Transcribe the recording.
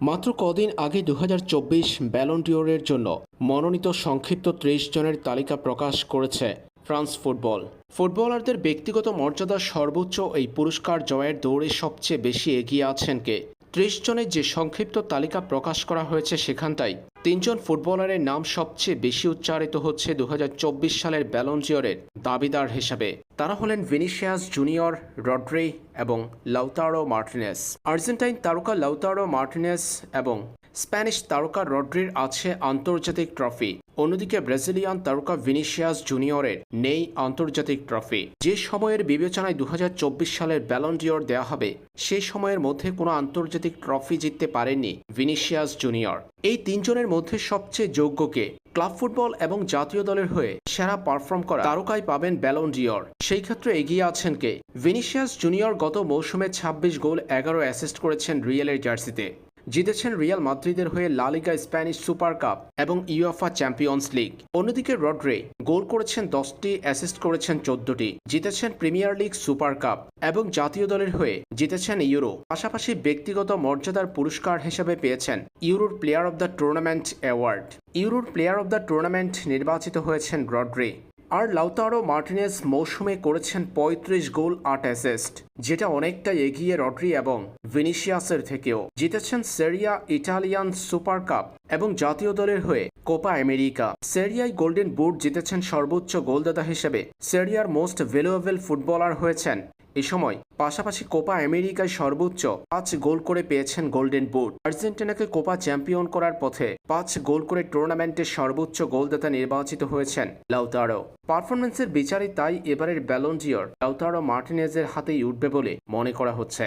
মাত্র কদিন আগে দু ব্যালন্ডিওরের জন্য মনোনীত সংক্ষিপ্ত ত্রিশ জনের তালিকা প্রকাশ করেছে ফ্রান্স ফুটবল। ফুটবলারদের ব্যক্তিগত মর্যাদা সর্বোচ্চ এই পুরস্কার জয়ের দৌড়ে সবচেয়ে বেশি এগিয়ে আছেন কে? ত্রিশ জনের যে সংক্ষিপ্ত তালিকা প্রকাশ করা হয়েছে সেখানটাই। তিনজন ফুটবলারের নাম সবচেয়ে বেশি উচ্চারিত হচ্ছে দু হাজার চব্বিশ সালের ব্যালন্ডিওরের দাবিদার হিসাবে। তারা হলেন ভিনিসিয়াস জুনিয়র, রড্রি এবং লাউতারো মার্টিনেস। আর্জেন্টাইন তারকা লাউতারো মার্টিনেস এবং স্প্যানিশ তারকা রড্রির আছে আন্তর্জাতিক ট্রফি। অন্যদিকে ব্রাজিলিয়ান তারকা ভিনিসিয়াস জুনিয়রের নেই আন্তর্জাতিক ট্রফি। যে সময়ের বিবেচনায় দু হাজার চব্বিশ সালের ব্যালন্ডিওর দেওয়া হবে, সেই সময়ের মধ্যে কোনো আন্তর্জাতিক ট্রফি জিততে পারেননি ভিনিসিয়াস জুনিয়র। এই তিনজনের মধ্যে সবচেয়ে যোগ্যকে ক্লাব ফুটবল এবং জাতীয় দলের হয়ে সেরা পারফর্ম করা তারকায় পাবেন ব্যালন ডিওর সেই ক্ষেত্রে এগিয়ে আছেন কে? ভিনিসিয়াস জুনিয়র গত মৌসুমে ২৬ গোল, এগারো অ্যাসিস্ট করেছেন রিয়েলের জার্সিতে। জিতেছেন রিয়াল মাদ্রিদের হয়ে La Liga Spanish super cup এবং ইউএফা চ্যাম্পিয়ন্স লিগ। অন্যদিকে রড্রে গোল করেছেন দশটি, অ্যাসিস্ট করেছেন চোদ্দটি, জিতেছেন প্রিমিয়ার লিগ সুপার কাপ এবং জাতীয় দলের হয়ে জিতেছেন ইউরো। পাশাপাশি ব্যক্তিগত মর্যাদার পুরস্কার হিসেবে পেয়েছেন ইউরোর player of the tournament award. ইউরোর player of the tournament নির্বাচিত হয়েছেন রড্রে। আর লাউতারো মার্টিনেস মৌসুমে করেছেন পঁয়ত্রিশ গোল, আট অ্যাসেস্ট যেটা অনেকটা এগিয়ে রড্রি এবং ভিনিশিয়াসের থেকেও। জিতেছেন সেরিয়া ইটালিয়ান সুপার কাপ এবং জাতীয় দলের হয়ে কোপা আমেরিকা। সেরিয়ায় গোল্ডেন বুট জিতেছেন সর্বোচ্চ গোলদাতা হিসেবে। সেরিয়ার মোস্ট ভ্যালুয়েবল ফুটবলার হয়েছেন এ সময়। পাশাপাশি কোপা আমেরিকায় সর্বোচ্চ পাঁচ গোল করে পেয়েছেন গোল্ডেন বুট। আর্জেন্টিনাকে কোপা চ্যাম্পিয়ন করার পথে পাঁচ গোল করে টুর্নামেন্টের সর্বোচ্চ গোলদাতা নির্বাচিত হয়েছেন লাউতারো। পারফরমেন্সের বিচারে তাই এবারের ব্যালন্ডিয়র লাউতারো মার্টিনেজের হাতেই উঠবে বলে মনে করা হচ্ছে।